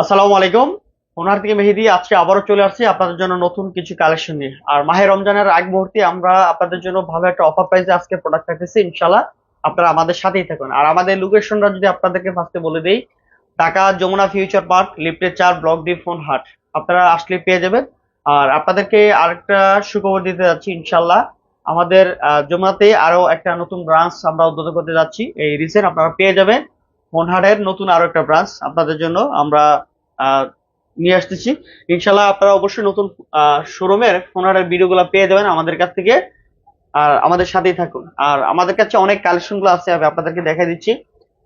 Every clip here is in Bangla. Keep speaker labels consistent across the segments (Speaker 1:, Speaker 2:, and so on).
Speaker 1: আসসালামু আলাইকুম। ওনার থেকে মেহেদি আজকে আবারও চলে আসছি আপনাদের জন্য নতুন কিছু কালেকশন নিয়ে। আর মাহে রমজানের আগ মুহূর্তে আমরা আপনাদের জন্য ভালো একটা অফার প্রাইসে আজকে প্রোডাক্ট রাখতেছি ইনশাল্লাহ আপনারা আমাদের সাথেই থাকুন। আর আমাদের লোকেশনটা যদি আপনাদেরকে ফার্স্টে বলে দিই, ঢাকা যমুনা ফিউচার পার্ক লিফটের চার ব্লক ডি ফোন হাট। আপনারা আসলে পেয়ে যাবেন। আর আপনাদেরকে আরেকটা সুখবর দিতে যাচ্ছি ইনশাল্লাহ আমাদের যমুনাতে আরও একটা নতুন ব্রাঞ্চ আমরা উদ্বোধন করতে যাচ্ছি। এই রিসেন্ট আপনারা পেয়ে যাবেন। ফোনহাটের নতুন আরও একটা ব্রাঞ্চ আপনাদের জন্য আমরা নিয়ে আসতেছি। ইনশাল্লাহ আপনারা অবশ্যই নতুন শোরুমের ফোনহাটের ভিডিওগুলো পেয়ে যাবেন আমাদের কাছ থেকে। আর আমাদের সাথেই থাকুন। আর আমাদের কাছে অনেক কালেকশনগুলো আছে, আমি আপনাদেরকে দেখাই দিচ্ছি।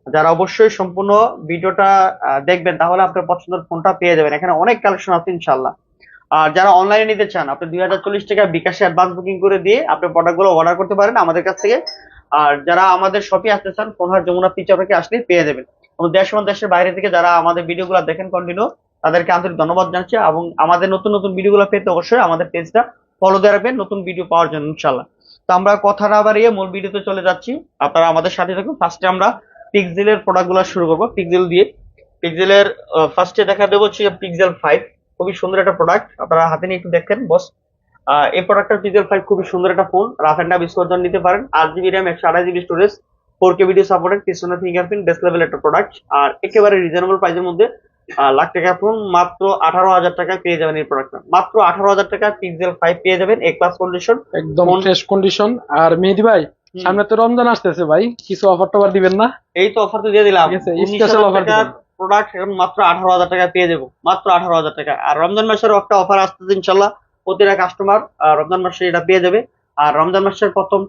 Speaker 1: যারা অবশ্যই সম্পূর্ণ ভিডিওটা দেখবেন, তাহলে আপনার পছন্দের ফোনটা পেয়ে যাবেন। এখানে অনেক কালেকশন আছে ইনশাল্লাহ আর যারা অনলাইনে নিতে চান, আপনি দুই হাজার চল্লিশ টাকা বিকাশে অ্যাডভান্স বুকিং করে দিয়ে আপনি প্রোডাক্টগুলো অর্ডার করতে পারেন আমাদের কাছ থেকে। আর যারা আমাদের শপে আসতে চান ফোনহাট যমুনা ফিচার পার্কে আসলে পেয়ে যাবেন। এবং দেশ এবং দেশের বাইরে থেকে যারা আমাদের ভিডিওগুলো দেখেন কন্টিনিউ তাদেরকে আন্তরিক ধন্যবাদ জানাচ্ছি এবং আমাদের নতুন নতুন ভিডিওগুলো পেতে অবশ্যই আমাদের পেজটা ফলো দিয়ে রাখবেন, নতুন ভিডিও পাওয়ার জন্য ইনশাল্লাহ তো আমরা কথা না বাড়িয়ে মূল ভিডিওতে চলে যাচ্ছি। আপনারা আমাদের সাথে থাকুন। ফার্স্টে আমরা পিক্সেলের প্রোডাক্টগুলো শুরু করব। পিকজেল দিয়ে পিক্সেলের ফার্স্টে দেখা দেবো হচ্ছে পিক্সেল ফাইভ খুবই সুন্দর একটা প্রোডাক্ট আপনারা হাতে নিয়ে একটু দেখেন বস এই প্রোডাক্টটা পিক্সেল ফাইভ খুবই সুন্দর একটা ফোন রাফ অ্যান্ড টাফ বিস্কোর নিতে পারেন। আট জিবি র্যাম একশো আড়াই GB storage four K video supported পিছনে ফিঙ্গারপ্রিন্ট বেস্ট লেভেল একটা প্রোডাক্ট আর একেবারে রিজনেবল প্রাইসের মধ্যে লাখ টাকা ফোন মাত্র আঠারো হাজার টাকায় পেয়ে যাবেন এই প্রোডাক্টটা মাত্র আঠারো হাজার টাকায় পিক্সেল ফাইভ পেয়ে যাবেন এ ক্লাস কন্ডিশন
Speaker 2: একদম ফ্রেশ কন্ডিশন আর মেহেদি ভাই। সামনে তো রমজান আসতেছে ভাই কিছু অফার টফার দিবেন না?
Speaker 1: এই তো অফার তো দিয়ে দিলাম। টাকার
Speaker 2: দিবেন।
Speaker 1: প্রোডাক্ট এখন মাত্র আঠারো হাজার টাকা পেয়ে যাব। মাত্র আঠারো হাজার টাকা। আর রমজান মাসের একটা অফার আসতেছে ইনশাল্লাহ। প্রতিটা কাস্টমার রমজান মাসে এটা পেয়ে যাবে। আর রমজান মাসের প্রথম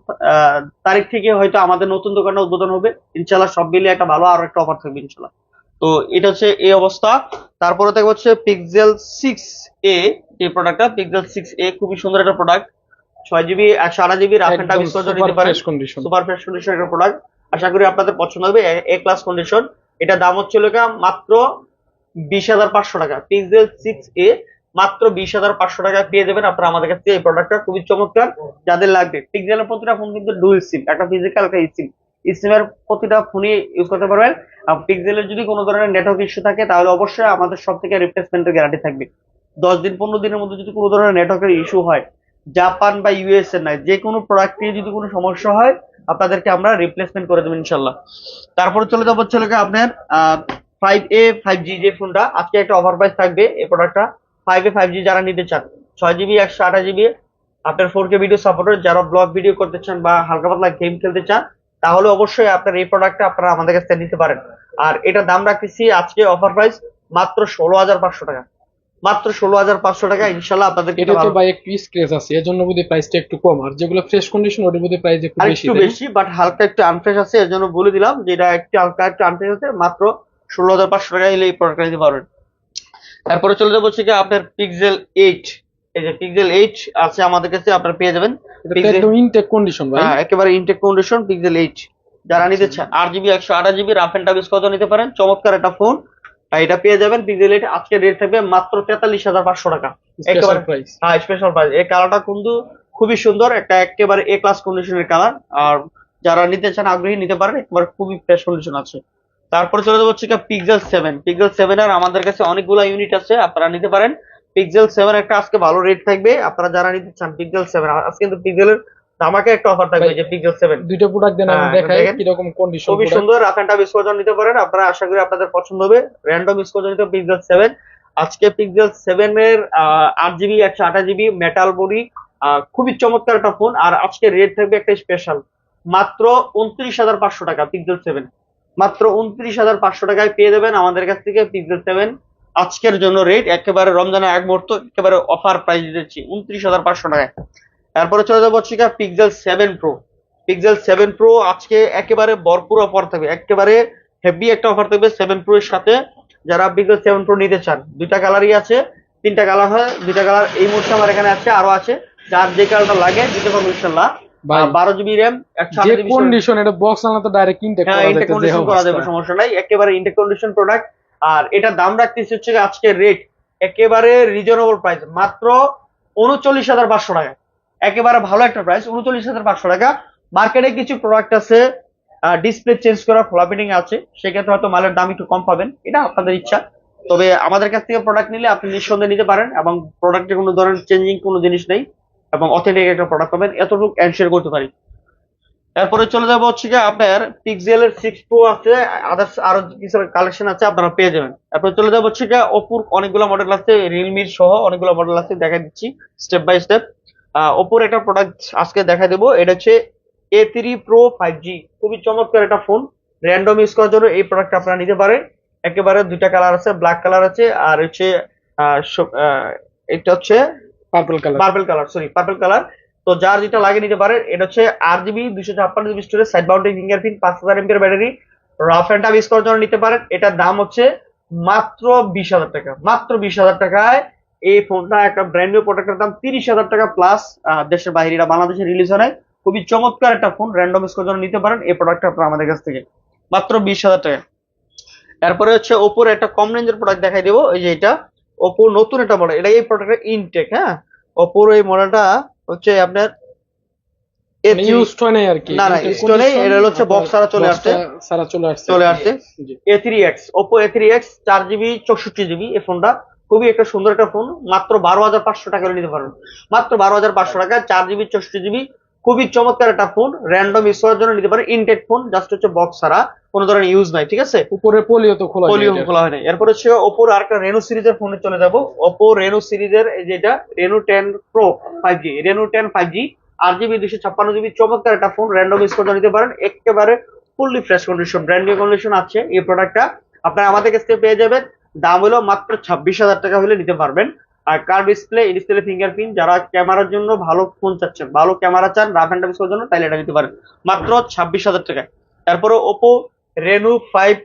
Speaker 1: তারিখ থেকে হয়তো আমাদের নতুন দোকানটা উদ্বোধন হবে। ইনশাল্লাহ সব মিলিয়ে একটা ভালো আর একটা অফার থাকবে ইনশাল্লাহ তো এটা হচ্ছে এই অবস্থা। তারপরে দেখব হচ্ছে পিক্সেল সিক্স এ এই প্রোডাক্টটা পিক্সেল সিক্স এ খুবই সুন্দর একটা প্রোডাক্ট ছয় জিবি একশো আড়াই জিবি রাফ এন্ড টাফ নিতে পারেন সুপার ফ্রেশ কন্ডিশন একটা প্রোডাক্ট আশা করি আপনাদের পছন্দ হবে। এ ক্লাস কন্ডিশন এটা দাম হচ্ছে লেখা মাত্র বিশ হাজার পাঁচশো টাকা। পিক্সেল সিক্স এ মাত্র বিশ হাজার পাঁচশো টাকা পেয়ে যাবেন আপনারা আমাদের কাছ এই প্রোডাক্টটা খুবই চমৎকার, যাদের লাগবে। পিক্সেলের প্রতিটা ফোন কিন্তু ডুয়েল সিম একটা ফিজিক্যাল একটা সিম সিমের প্রতিটা ফোনই ইউজ করতে পারবেন। আর পিক্সেলের যদি কোনো ধরনের নেটওয়ার্ক ইস্যু থাকে, তাহলে অবশ্যই আমাদের সব থেকে রিপ্লেসমেন্টের গ্যারান্টি থাকবে। দশ দিন, পনেরো দিনের মধ্যে যদি কোনো ধরনের নেটওয়ার্কের ইস্যু হয় জাপান বা ইউএস এর নাই, যে কোনো প্রোডাক্ট নিয়ে যদি কোনো সমস্যা হয়, আপনাদেরকে আমরা রিপ্লেসমেন্ট করে দেবো ইনশাল্লাহ তারপরে চলে যাব লোকে আপনার ফাইভ এ ফাইভ জি যে ফোনটা আজকে একটা অফার প্রাইস থাকবে এই প্রোডাক্টটা ফাইভ ফাইভ জি যারা নিতে চান ছয় জিবি একশো আঠাশ জিবি আপনার ফোর কে ভিডিও সাপোর্টের যারা ব্লগ ভিডিও করতে চান বা হালকা পাতলা গেম খেলতে চান তাহলে অবশ্যই আপনার এই প্রোডাক্টটা আপনারা আমাদের কাছ থেকে নিতে পারেন। আর এটা দাম রাখতেছি আজকে অফার প্রাইস মাত্র ষোলো হাজার পাঁচশো টাকা। মাত্র ষোলো হাজার পাঁচশো টাকা ইনশাল্লাহ আপনাদের
Speaker 2: এটা তো ভাই একটু স্ক্রেচ আছে এর জন্য বোধহয় প্রাইসটা একটু কম। আর যেগুলো ফ্রেশ কন্ডিশন ওটার বোধহয় প্রাইস একটু বেশি
Speaker 1: একটু বেশি বাট হালকা একটু আনফ্রেশ আছে এর জন্য বলে দিলাম যে এটা একটু হালকা একটু আনফ্রেশ আছে মাত্র ষোলো হাজার পাঁচশো টাকা এলে এই প্রোডাক্টটা নিতে পারবেন। তারপরে চলে যাব হচ্ছে কি আপনার পিক্সেল এইট এই যে পিক্সেল এইট আছে আমাদের কাছে আপনারা পেয়ে যাবেন।
Speaker 2: একদম ইনটেক কন্ডিশন ভাই।
Speaker 1: হ্যাঁ, একেবারে ইনটেক কন্ডিশন পিক্সেল এইট যারা নিতে চান আট জিবি একশো আঠাশ জিবি রাফ এন্ড টাফ কত নিতে পারেন? চমৎকার একটা ফোন এটা পেয়ে যাবেন পিক্সেল এইট আজকে রেট থাকবে মাত্র তেতাল্লিশ হাজার পাঁচশো টাকা। একেবারে- হ্যাঁ স্পেশাল প্রাইস এই কালারটা কিন্তু খুবই সুন্দর একটা একেবারে এ ক্লাস কন্ডিশনের কালার আর যারা নিতে চান আগ্রহী নিতে পারেন একেবারে খুবই ফ্রেশ কন্ডিশন আছে। তারপরে চলে যাব হচ্ছে পিক্সেল সেভেন পিক্সেল সেভেন আর আমাদের কাছে অনেকগুলো ইউনিট আছে আপনারা নিতে পারেন। পিক্সেল সেভেন একটা আজকে ভালো রেট থাকবে আপনারা যারা নিতে চান পিক্সেল সেভেন আজকে কিন্তু পিক্সেলের ধামাকে একটা অফার থাকবে যে পিক্সেল সেভেন
Speaker 2: দুইটা প্রোডাক্ট দেন আমি
Speaker 1: হ্যাঁ,
Speaker 2: দেখাই
Speaker 1: দেখেন।
Speaker 2: কীরকম কন্ডিশন
Speaker 1: খুবই সুন্দর রাফ এন্ড টাফ স্কোয়ার নিতে পারেন। আপনারা আশা করি আপনাদের পছন্দ হবে। র্যান্ডম স্কোয়ার নিতে পিক্সেল সেভেন আজকে পিক্সেল সেভেন এর আট জিবি একশো আঠাশ জিবি মেটাল বডি খুবই চমৎকার একটা ফোন আর আজকে রেট থাকবে একটা স্পেশাল মাত্র উনত্রিশ হাজার পাঁচশো টাকা পিক্সেল সেভেন মাত্র উনত্রিশ হাজার পাঁচশো টাকায় পেয়ে যাবেন। আমাদের কাছ থেকে পিক্সেল সেভেন আজকের জন্য রেট একেবারে রমজানের এক মুহূর্ত, একেবারে অফার প্রাইস দিচ্ছি, উনত্রিশ হাজার পাঁচশো টাকায়। তারপরে চলে যাব হচ্ছে Pixel seven pro Pixel seven pro আজকে একেবারে ভরপুর অফার থাকবে, একেবারে হেভি একটা অফার থাকবে সেভেন প্রো এর সাথে। যারা পিক্সেল সেভেন প্রো নিতে চান, দুইটা কালারই আছে, তিনটা কালার হয়, দুইটা কালার এই মুহূর্তে আমার এখানে আছে আরও আছে। যার যে কালারটা লাগে দিতে পারব ইনশাল্লাহ বারো জিবি র্যাম একশো
Speaker 2: যে
Speaker 1: আঠাশ জিবি
Speaker 2: কন্ডিশন এটা বক্স আনলে তো ডাইরেক্ট ইনটেক
Speaker 1: হ্যাঁ
Speaker 2: করা
Speaker 1: ইন্টেক
Speaker 2: যাবে যে
Speaker 1: কন্ডিশন করা যাবে সমস্যা নাই একেবারে ইন্টেক কন্ডিশন প্রোডাক্ট আর এটা দাম রাখতেছি হচ্ছে আজকে রেট একেবারে রিজনেবল প্রাইস মাত্র উনচল্লিশ হাজার পাঁচশো টাকা। একেবারে ভালো একটা প্রাইস উনচল্লিশ হাজার পাঁচশো টাকা। মার্কেটে কিছু প্রোডাক্ট আছে ডিসপ্লে চেঞ্জ করা ফ্লাপিটিং আছে সেক্ষেত্রে হয়তো মালের দাম একটু কম পাবেন এটা আপনাদের ইচ্ছা। তবে আমাদের কাছ থেকে প্রোডাক্ট নিলে আপনি নিঃসন্দেহে নিতে পারেন এবং প্রোডাক্টে কোনো ধরনের চেঞ্জিং কোনো জিনিস নেই। এবং অথেন্টিক একটা প্রোডাক্ট পাবেন, এতটুকু এনশিওর করতে পারি। এরপরে চলে যাব হচ্ছে কি আপনার পিক্সেলের সিক্স প্রো আছে আদার্স আরও কিছু কালেকশন আছে, আপনারা পেয়ে যাবেন। এরপরে চলে যাব হচ্ছে কি ওপোর অনেকগুলো মডেল আছে রিয়েলমির সহ অনেকগুলো মডেল আছে দেখা দিচ্ছি স্টেপ বাই স্টেপ ওপোর একটা প্রোডাক্ট আজকে দেখা দেবো, এটা হচ্ছে A three pro five G খুবই চমৎকার একটা ফোন র্যান্ডম ইউজ করার জন্য এই প্রোডাক্ট আপনারা নিতে পারেন। একেবারে দুইটা কালার আছে ব্ল্যাক কালার আছে, আর হচ্ছে এটা হচ্ছে
Speaker 2: purple colour
Speaker 1: purple colour sorry purple colour তো যার যেটা লাগে নিতে পারেন, এটা হচ্ছে আট জিবি দুশো ছাপ্পান্ন GB storage side boundary fingerprint পাঁচ হাজার এমপির battery rough and tough use জন্য নিতে পারেন। এটার দাম হচ্ছে মাত্র বিশ হাজার টাকা, মাত্র বিশ হাজার টাকায় এই ফোনটা একটা ব্র্যান্ড নিউ প্রোডাক্টের দাম তিরিশ হাজার টাকা প্লাস দেশের বাইরে এটা বাংলাদেশে রিলিজ হয় খুবই চমৎকার একটা ফোন র্যান্ডম ইউজ জন্য নিতে পারেন এই প্রোডাক্টটা আপনারা আমাদের কাছ থেকে। মাত্র বিশ হাজার টাকা। এরপরে হচ্ছে ওপোর একটা কম রেঞ্জের প্রোডাক্ট দেখাই দেবো, এই যে এটা। ওপোর নতুন একটা মডেল এটা এই প্রোডাক্টের ইনটেক হ্যাঁ? ওপোর এই মডেলটা হচ্ছে আপনার A3
Speaker 2: ইউজ নাই আর কি।
Speaker 1: না, না, used নাই, এটা হচ্ছে box ছাড়া চলে আসছে।
Speaker 2: সারা চলে আসছে।
Speaker 1: চলে আসছে। A three X Oppo A three X চার জিবি চৌষট্টি জিবি এই ফোনটা খুবই একটা সুন্দর একটা ফোন মাত্র বারো হাজার পাঁচশো টাকা নিতে পারবেন। মাত্র বারো হাজার পাঁচশো টাকা চার জিবি চৌষট্টি জিবি খুবই চমৎকার একটা ফোন র্যান্ডম ইউজ করার জন্য নিতে পারেন ইনটেক ফোন জাস্ট হচ্ছে বক্স ছাড়া কোনো ধরনের ইউজ নাই ঠিক আছে?
Speaker 2: উপরে পোলিও তো খোলা
Speaker 1: পলিও খোলা হয় এরপর হচ্ছে ওপোর আর একটা রেনো সিরিজের ফোনে চলে যাব। ওপো রেনো সিরিজের এই যেটা Reno ten pro five G Reno ten five G আট জিবি দুশো ছাপ্পান্ন জিবি চমৎকার একটা ফোন র্যান্ডম ইউজ করতে নিতে পারেন। একেবারে fully fresh condition brand new condition আছে এই প্রোডাক্টটা আপনারা আমাদের কাছ থেকে পেয়ে যাবেন। দাম হলো মাত্র ছাব্বিশ হাজার টাকা হলে নিতে পারবেন। আর কার ডিসপ্লে ডিসপ্লে ফিঙ্গারপ্রিন্ট যারা ক্যামেরার জন্য ভালো ফোন চাচ্ছেন ভালো ক্যামেরা চান রাফ অ্যান্ড টাফ জন্য তাহলে এটা নিতে পারেন। মাত্র ছাব্বিশ হাজার টাকা তারপরে ওপো রেনো ফাইভ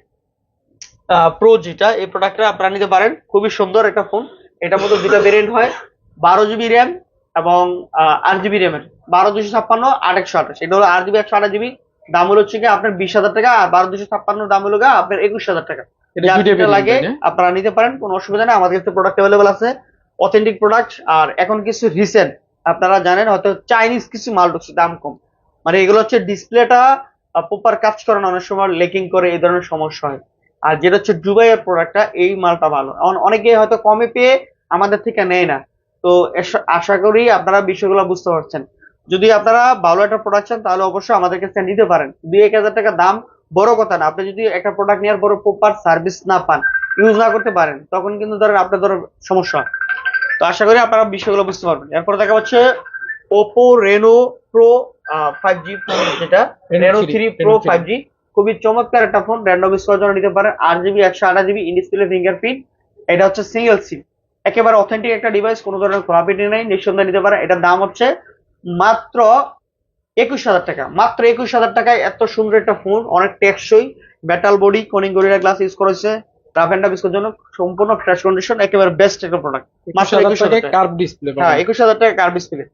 Speaker 1: প্রো যেটা এই প্রোডাক্টটা আপনারা নিতে পারেন। খুবই সুন্দর একটা ফোন এটার মধ্যে দুটা ভেরিয়েন্ট হয়। বারো জিবি র্যাম এবং আট জিবি র্যামের বারো দুশো ছাপ্পান্ন আট একশো আঠাশ। এটা হলো আট জিবি একশো আঠাশ জিবি দাম হলো হচ্ছে আপনার বিশ হাজার টাকা আর বারো দুশো ছাপ্পান্ন দাম হলো আপনার একুশ হাজার টাকা। লাগে আপনারা নিতে পারেন কোনো অসুবিধা নেই। আমাদের কাছে প্রোডাক্ট অ্যাভেলেবল আছে। অথেন্টিক প্রোডাক্ট আর এখন কিছু রিসেন্ট আপনারা জানেন, হয়তো চাইনিজ কিছু মাল ঢুকছে, দাম কম। মানে এগুলো হচ্ছে ডিসপ্লেটা প্রপার কাজ করে অনেক সময় লেকিং করে, এই ধরনের সমস্যা হয়। আর যেটা হচ্ছে দুবাইয়ের প্রোডাক্টটা এই মালটা ভালো। অনেকে হয়তো কমে পেয়ে আমাদের থেকে নেয় না। তো আশা করি আপনারা বিষয়গুলো বুঝতে পারছেন। যদি আপনারা ভালো একটা প্রোডাক্ট চান, তাহলে অবশ্যই আমাদের কাছে নিতে পারেন। দুই এক হাজার টাকা দাম, বড় কথা না। আপনি যদি একটা প্রোডাক্ট নেওয়ার পরে প্রপার সার্ভিস না পান ইউজ না করতে পারেন, তখন কিন্তু ধরেন আপনার ধরো সমস্যা। তো আশা করি আপনারা বিষয়গুলো বুঝতে পারবেন। এরপর দেখা হচ্ছে Oppo Reno pro five G phone যেটা। Reno three pro five G খুবই চমৎকার একটা ফোন র্যান্ডম ইউজ করার জন্য নিতে পারেন আট জিবি একশো আঠাশ জিবি ইনডিসপ্লে ফিঙ্গারপ্রিন্ট এটা হচ্ছে সিঙ্গেল সিম একেবারে অথেন্টিক একটা ডিভাইস কোনো ধরনের খোলাপিটি নেই নিঃসন্দেহে নিতে পারে এটার দাম হচ্ছে মাত্র একুশ হাজার টাকা। মাত্র একুশ হাজার টাকায় এত সুন্দর একটা ফোন অনেক টেকসই। Metal body Corning Gorilla glass use করেছে রাফ অ্যান্ড টাফ জন্য সম্পূর্ণ ফ্রেশ কন্ডিশন একেবারে বেস্ট একটা প্রোডাক্ট মাত্র
Speaker 2: একুশ হাজার
Speaker 1: 21,000
Speaker 2: টাকায়
Speaker 1: টাকা।
Speaker 2: কার্ভ ডিসপ্লে
Speaker 1: হ্যাঁ একুশ হাজার টাকা কার ডিসপ্লে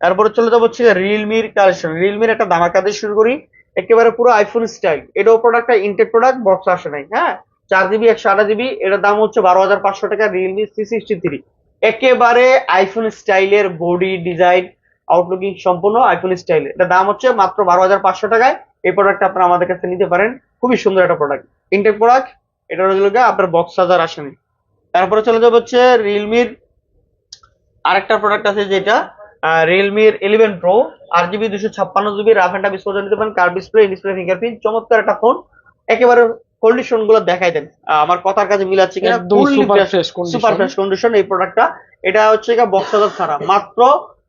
Speaker 1: তারপরে চলে যাব হচ্ছে রিয়েলমির কালেকশন রিয়েলমির একটা ধামাকা দিয়ে শুরু করি। একেবারে পুরো আইফোন স্টাইল এটাও প্রোডাক্টটা ইনটেক প্রোডাক্ট বক্স আসে নাই। হ্যাঁ চার জিবি একশো আঠাশ জিবি এটার দাম হচ্ছে বারো হাজার পাঁচশো টাকা রিয়েলমি সি সিক্সটি থ্রি একেবারে আইফোন স্টাইলের বডি ডিজাইন আউটলুকিং সম্পূর্ণ আইফোন স্টাইল এটার দাম হচ্ছে মাত্র বারো হাজার পাঁচশো টাকায়। এই প্রোডাক্টটা আপনারা আমাদের কাছে নিতে পারেন। খুবই সুন্দর একটা প্রোডাক্ট ইনটেক প্রোডাক্ট এটা হলো আপনার বক্স চার্জার আসেনি তারপরে চলে যাব হচ্ছে রিয়েলমির আরেকটা প্রোডাক্ট আছে যেটা রিয়েলমির ইলেভেন প্রো আট জিবি দুশো ছাপ্পান্ন GB rough and tough storage নিতে পারেন কার ডিসপ্লে ডিসপ্লে ফিঙ্গারপ্রিন্ট চমৎকার একটা ফোন একেবারে কন্ডিশনগুলো দেখাই দেন। আমার কথার কাছে মিলাচ্ছে কিনা?
Speaker 2: সুপার ফ্রেশ কন্ডিশন
Speaker 1: এই প্রোডাক্টটা এটা হচ্ছে গিয়ে বক্স হাজার ছাড়া মাত্র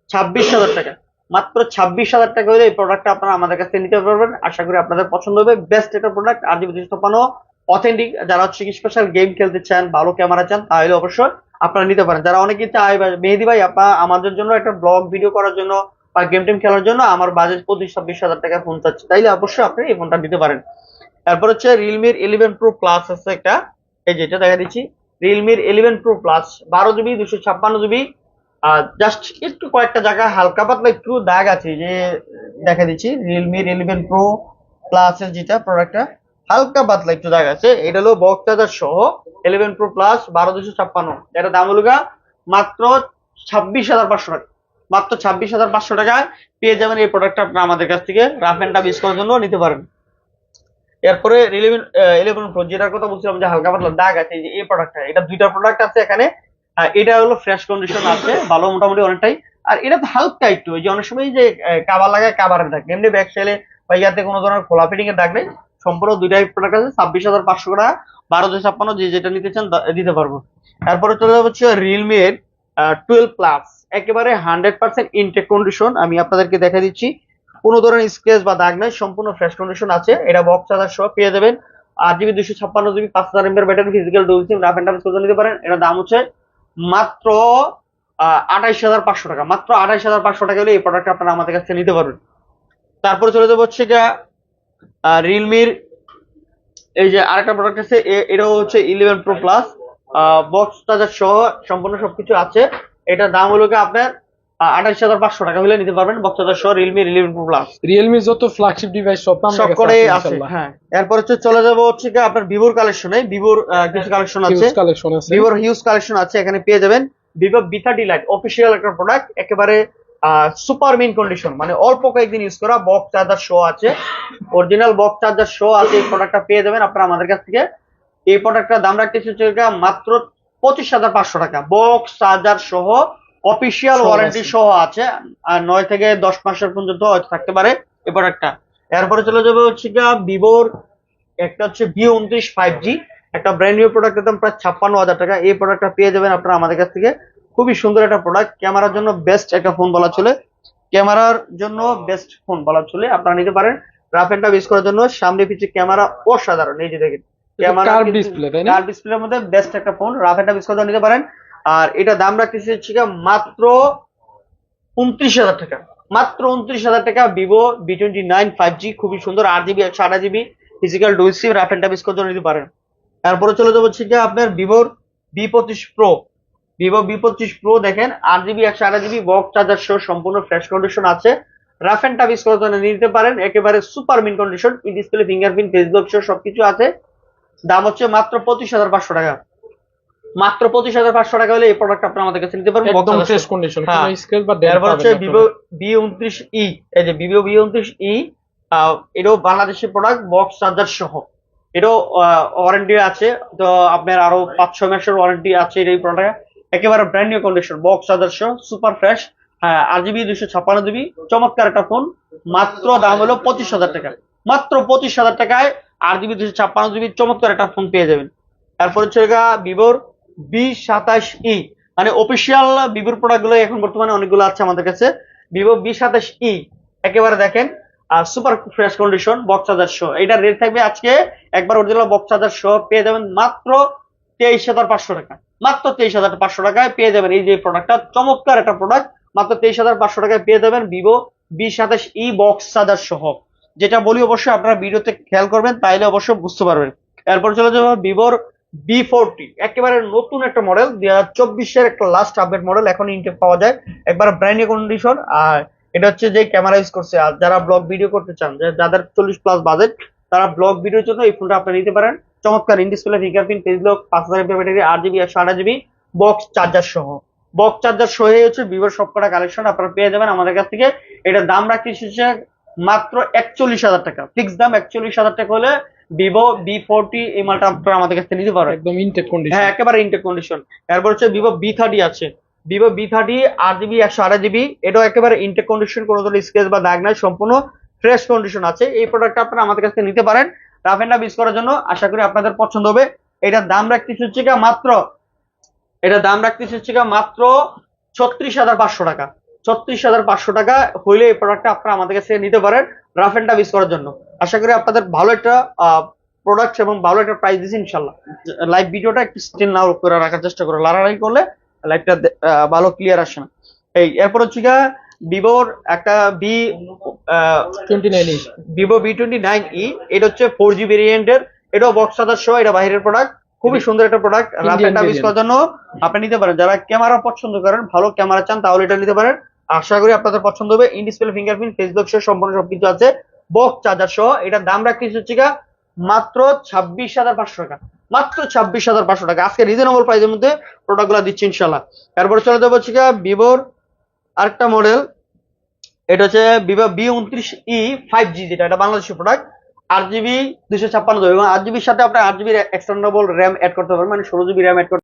Speaker 1: ছাব্বিশ হাজার টাকা। মাত্র ছাব্বিশ হাজার টাকা হলে এই প্রোডাক্টটা আপনারা আমাদের কাছ থেকে নিতে পারবেন। আশা করি আপনাদের পছন্দ হবে। বেস্ট একটা প্রোডাক্ট আর জিবি দুশো ছাপ্পান্ন অথেন্টিক যারা হচ্ছে স্পেশাল গেম খেলতে চান, ভালো ক্যামেরা চান, তাহলে অবশ্যই আপনারা নিতে পারেন। যারা অনেকে চায় মেহেদি ভাই আপনার আমাদের জন্য একটা ব্লগ ভিডিও করার জন্য বা গেম টেম খেলার জন্য আমার বাজেট পঁচিশ, ছাব্বিশ হাজার টাকা ফোন চাচ্ছে। তাইলে অবশ্যই আপনি এই ফোনটা নিতে পারেন। তারপর হচ্ছে রিয়েলমির ইলেভেন প্রো প্লাস আছে একটা। এই যেটা দেখা দিচ্ছি। রিয়েলমির ইলেভেন প্রো প্লাস বারো জিবি দুশো ছাপ্পান্ন জিবি জাস্ট একটু কয়েকটা জায়গায় হালকা পাতলা একটু দাগ আছে যে দেখা দিচ্ছি। রিয়েলমির ইলেভেন প্রো প্লাসের যেটা প্রোডাক্টটা হালকা পাতলা একটু দাগ আছে। এটা হলো চার্জার সহ ইলেভেন প্রো প্লাস বারো দুশো ছাপ্পান্ন। এটা দাম হলো মাত্র ছাব্বিশ হাজার পাঁচশো টাকা। মাত্র ছাব্বিশ হাজার পাঁচশো টাকায় পেয়ে যাবেন এই প্রোডাক্টটা আপনারা আমাদের কাছ থেকে। রাফ অ্যান্ড টাফ ইউজ করার জন্য নিতে পারেন এরপরে ইলেভেন ইলেভেন প্রো যেটার কথা বলছিলাম যে হালকা পাতলা দাগ আছে যে এই প্রোডাক্টটা এটা দুইটা প্রোডাক্ট আছে এখানে। এটা হলো ফ্রেশ কন্ডিশন আছে, ভালো মোটামুটি অনেকটাই। আর এটা হালকা একটু যে অনেক সময় যে কাবার লাগায় কাবারের দাগ। এমনি ব্যাক সাইলে বা ইয়াতে কোনো ধরনের খোলা ফিটিং এর দাগ নেই। সম্পূর্ণ দুইটাই প্রোডাক্ট আছে, ছাব্বিশ হাজার পাঁচশো টাকা, বারো দুই ছাপ্পান্ন, যে যেটা নিতে চান দিতে পারব। তারপরে চলে যাব হচ্ছে রিয়েলমি এর টুয়েলভ প্লাস একেবারে হান্ড্রেড পার্সেন্ট ইনটেক কন্ডিশন আমি আপনাদেরকে দেখা দিচ্ছি। কোনো ধরনের স্ক্রেচ বা দাগ নাই, সম্পূর্ণ ফ্রেশ কন্ডিশন আছে, এটা বক্স চার্জার সহ পেয়ে যাবেন। আট জিবি দুশো ছাপ্পান্ন জিবি পাঁচ হাজার এমবির battery physical dual SIM rough and করে নিতে পারেন। এটা দাম হচ্ছে মাত্র আঠাইশ হাজার পাঁচশো টাকা। মাত্র আঠাইশ হাজার পাঁচশো টাকা হলে এই প্রোডাক্ট আপনারা আমাদের কাছে নিতে পারবেন। তারপরে চলে যাব হচ্ছে গিয়া রিয়েলমির এই যে আরেকটা প্রোডাক্ট আছে এটাও হচ্ছে eleven pro plus box charger সহ সম্পূর্ণ সবকিছু আছে। এটার দাম হলো আপনার আঠাইশ হাজার পাঁচশো টাকা হলে নিতে পারবেন বক্স চার্জার সহ Realme eleven pro plus
Speaker 2: Realme যত ফ্ল্যাগশিপ ডিভাইস সব
Speaker 1: সব করে
Speaker 2: আছে
Speaker 1: হ্যাঁ। এরপর হচ্ছে চলে যাব হচ্ছে কি আপনার ভিভোর কালেকশনে ভিভোর কিছু কালেকশন আছে।
Speaker 2: কালেকশন আছে।
Speaker 1: ভিভোর হিউজ কালেকশন আছে এখানে পেয়ে যাবেন। Vivo V thirty lite official একটা প্রোডাক্ট একেবারে সুপার মিন কন্ডিশন মানে অল্প কয়েকদিন ইউজ করা বক্স চার্জার শো আছে। অরিজিনাল বক্স চার্জার শো আছে এই প্রোডাক্টটা পেয়ে যাবেন। আপনারা আমাদের কাছ থেকে এই প্রোডাক্টটার দাম রাখতেছি মাত্র পঁচিশ হাজার পাঁচশো টাকা। বক্স চার্জার সহ অফিসিয়াল ওয়ারেন্টি সহ আছে আর নয় থেকে দশ মাসের পর্যন্ত হয়তো থাকতে পারে এই প্রোডাক্টটা এরপরে চলে যাবে হচ্ছে গিয়ে ভিভোর একটা হচ্ছে ভি উনত্রিশ ফাইভ জি একটা ব্র্যান্ড নিউ প্রোডাক্টের দাম প্রায় ছাপ্পান্ন হাজার টাকা। এই প্রোডাক্টটা পেয়ে যাবেন আপনারা আমাদের কাছ থেকে। খুবই সুন্দর একটা প্রোডাক্ট ক্যামেরার জন্য বেস্ট একটা ফোন বলা চলে। ক্যামেরার জন্য বেস্ট ফোন বলা চলে। আপনারা নিতে পারেন। রাফ এন্ড ইউজ করার জন্য সামনে পিছিয়ে ক্যামেরা অসাধারণ। এই যে দেখেন
Speaker 2: কার্ভ ডিসপ্লে তাই না?
Speaker 1: ডিসপ্লের মধ্যে বেস্ট একটা ফোন রাফ এন্ড ইউজ করার জন্য নিতে পারেন। আর এটা দাম রাখতেছি হচ্ছে মাত্র উনত্রিশ হাজার টাকা। মাত্র উনত্রিশ হাজার টাকা Vivo V twenty nine five G খুবই সুন্দর আট জিবি একশো আঠাশ GB physical dual SIM rough and use করার জন্য নিতে পারেন। তারপরে চলে যাব হচ্ছে আপনার ভিভোর বি পঁচিশ প্রো ভিভো বি পঁচিশ প্রো দেখেন আট জিবি একশো আঠাশ জিবি বক্স চার্জার সহ সম্পূর্ণ ফ্রেশ কন্ডিশন আছে। রাফ এন্ড টাফ ইউজ করার নিতে পারেন একেবারে super mint condition display fingerprint Facebook সহ সবকিছু আছে। দাম হচ্ছে মাত্র পঁচিশ হাজার পাঁচশো টাকা। মাত্র পঁচিশ হাজার পাঁচশো টাকা হলে এই প্রোডাক্ট আপনারা আমাদের কাছে নিতে পারবেন।
Speaker 2: একদম ফ্রেশ কন্ডিশন। কোনো স্ক্র্যাচ বা
Speaker 1: এরপর হচ্ছে ভিভো বি উনত্রিশ ই এই যে ভিভো বি উনত্রিশ ই এটাও বাংলাদেশি প্রোডাক্ট বক্স চার্জার সহ। এটাও ওয়ারেন্টি আছে। তো আপনার আরও পাঁচ ছয় মাসের ওয়ারেন্টি আছে এই প্রোডাক্ট একেবারে ব্র্যান্ড নিউ কন্ডিশন বক্স সহ সুপার ফ্রেশ হ্যাঁ আর জিবি দুশো ছাপ্পান্ন জিবি চমৎকার একটা ফোন মাত্র দাম হলো পঁচিশ হাজার টাকা। মাত্র পঁচিশ হাজার টাকায় আর জিবি দুশো ছাপ্পান্ন জিবি চমৎকার একটা ফোন পেয়ে যাবেন। তারপর হচ্ছে ভিভোর বি সাতাশ ই মানে অফিসিয়াল ভিভোর প্রোডাক্টগুলো এখন বর্তমানে অনেকগুলো আছে আমাদের কাছে। ভিভো বি সাতাশ ই, একেবারে দেখেন আর super fresh condition box charger show এটা রেট থাকবে আজকে, একবার অরিজিনাল বক্স চার্জার শো পেয়ে যাবেন মাত্র তেইশ হাজার পাঁচশো টাকা। মাত্র তেইশ হাজার পাঁচশো টাকায় পেয়ে যাবেন এই যে প্রোডাক্টটা চমৎকার একটা প্রোডাক্ট মাত্র তেইশ হাজার পাঁচশো টাকায় পেয়ে যাবেন ভিভো বি সাতাশ ই বক্স চার্জার সহ। যেটা বলি অবশ্যই আপনারা ভিডিওতে খেয়াল করবেন, তাইলে অবশ্যই বুঝতে পারবেন। এরপর চলে যাব ভিভোর বি ফোরটি একেবারে নতুন একটা মডেল দুই হাজার চব্বিশের একটা লাস্ট আপডেট মডেল এখন ইনটেক পাওয়া যায়। একবার ব্র্যান্ড কন্ডিশন আর এটা হচ্ছে যে ক্যামেরা ইউজ করছে। আর যারা ব্লগ ভিডিও করতে চান যাদের চল্লিশ প্লাস বাজেট তারা ব্লগ ভিডিওর জন্য এই ফোনটা আপনি নিতে পারেন। চমৎকার in display fingerprint face lock পাঁচ হাজার এমপি ব্যাটারি আট জিবি একশো আঠাশ জিবি বক্স চার্জার সহ। বক্স চার্জার সহ হচ্ছে ভিভোর সবকটা কালেকশন আপনারা পেয়ে যাবেন। আমাদের কাছ থেকে এটার দাম রাখতে হচ্ছে মাত্র একচল্লিশ হাজার টাকা। ফিক্স দাম একচল্লিশ হাজার টাকা হলে ভিভো বি ফোরটি এই মালটা আপনারা আমাদের কাছ থেকে নিতে পারবেন।
Speaker 2: একদম ইনটেক কন্ডিশন
Speaker 1: হ্যাঁ একেবারে ইনটেক কন্ডিশন এরপর হচ্ছে ভিভো বি থার্টি আছে। ভিভো বি থার্টি আট জিবি একশো আঠাশ জিবি এটাও একেবারে ইনটেক কন্ডিশন কোনো ধরনের স্কেচ বা দাগ নাই সম্পূর্ণ ফ্রেশ কন্ডিশন আছে। এই প্রোডাক্টটা আপনারা আমাদের কাছ থেকে নিতে পারেন। রাফ এন্ড ইউজ করার জন্য আশা করি আপনাদের পছন্দ হবে। এটার দাম রাখতেছি হচ্ছে মাত্র এটা দাম রাখতেছি হচ্ছে মাত্র ছত্রিশ হাজার পাঁচশো টাকা। ছত্রিশ হাজার পাঁচশো টাকা হইলে এই প্রোডাক্টটা আপনারা আমাদের কাছে নিতে পারেন রাফ এন্ড ইউজ করার জন্য। আশা করি আপনাদের ভালো একটা প্রোডাক্ট এবং ভালো একটা প্রাইস দিচ্ছি ইনশাল্লাহ লাইভ ভিডিওটা একটু স্টিল নাও করে রাখার চেষ্টা করো। লাড়াড়াই করলে লাইভটা ভালো ক্লিয়ার আসে না। এই, এরপর হচ্ছে ভিভোর একটা V
Speaker 2: twenty nine
Speaker 1: Vivo V twenty nine E এটা হচ্ছে ফোর জি ভেরিয়েন্টের এটাও বক্স চার্জার সহ এটা বাইরের প্রোডাক্ট খুবই সুন্দর একটা প্রোডাক্ট ইউজ
Speaker 2: variant.
Speaker 1: করার জন্য আপনি নিতে পারেন। যারা ক্যামেরা পছন্দ করেন ভালো ক্যামেরা চান তাহলে এটা নিতে পারেন। আশা করি আপনাদের পছন্দ হবে। ইন ডিসপ্লে ফিঙ্গারপ্রিন্ট ফেসবুক সহ সম্পূর্ণ সবকিছু আছে। বক্স চার্জার সহ এটার দাম রাখতেছি হচ্ছে মাত্র ছাব্বিশ হাজার পাঁচশো টাকা। মাত্র ছাব্বিশ হাজার পাঁচশো টাকা। আজকে রিজনেবল প্রাইসের মধ্যে প্রোডাক্টগুলো দিচ্ছি ইনশাল্লাহ তারপরে চলে যাব হচ্ছে ভিভোর আরেকটা মডেল এটা হচ্ছে ভিভো বি উনত্রিশ ই ফাইভ জি যেটা, এটা বাংলাদেশি প্রোডাক্ট আট জিবি দুশো ছাপ্পান্ন জিবি এবং আট জিবির সাথে আপনার আট জিবির এক্সটার্নেবল র্যাম অ্যাড করতে পারবেন মানে ষোলো জিবি র্যাম অ্যাড করতে